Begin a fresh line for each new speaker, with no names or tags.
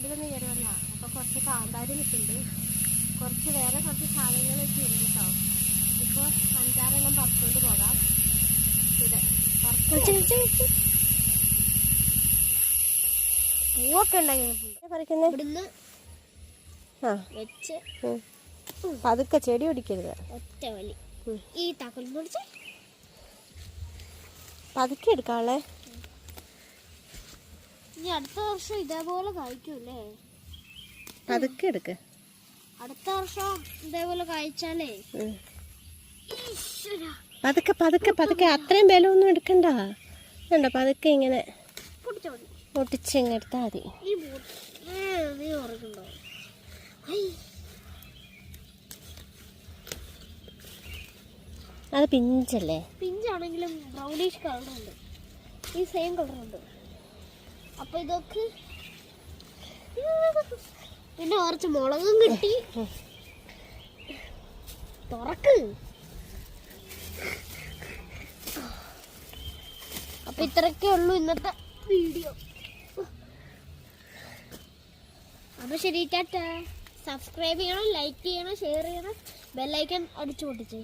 ഇവിടുന്ന് കയറി വന്നാ. അപ്പോൾ കുറച്ച് കാന്താരി നിൽക്കുന്നുണ്ട് കുറച്ച് വേറെ കുറച്ച് സാധനങ്ങളൊക്കെ ഉണ്ട് കേട്ടോ. ഇപ്പോൾ അഞ്ചാറെണ്ണം പറിച്ചുകൊണ്ട് പോകാം. ഇത് പൂവൊക്കെ ഉണ്ടായിരുന്നു
ഇവിടുന്ന്
ആ.
വെച്ച്.
പതുക്കെ ചെടി പിടിക്കരുത്.
ഒറ്റ വലി. ഈ താക്കോൽ പൊടിച്ച്
പതുക്കെ എടുക്കാളെ
ഇനി അടുത്ത വർഷം ഇതേപോലെ കഴിക്കൂല്ലേ?
പതുക്കെ എടുക്ക്.
അടുത്ത വർഷം ഇതേപോലെ കഴിച്ചാലേ?
പതുക്കെ പതുക്കെ പതുക്കെ. അത്രയും ബലമൊന്നും എടുക്കണ്ട. വേണ്ട പതുക്കെ ഇങ്ങനെ പൊട്ടിച്ചിങ്ങ് എടുത്താൽ മതി. അത് പിഞ്ചല്ലേ?
പിഞ്ചാണെങ്കിലും ബ്രൗണിഷ് കളറുണ്ട് ഈ സെയിം കളറുണ്ട് അപ്പൊ ഇതൊക്കെ പിന്നെ കുറച്ച് മുളകും കിട്ടി. തുറക്ക്. അപ്പൊ ഇത്രയൊക്കെ ഉള്ളൂ ഇന്നത്തെ വീഡിയോ. അപ്പൊ ശരി ടാറ്റ. സബ്സ്ക്രൈബ് ചെയ്യണം ലൈക്ക് ചെയ്യണം ഷെയർ ചെയ്യണം. ബെല്ലൈക്കൺ അടിച്ചു പൊട്ടിച്ചേ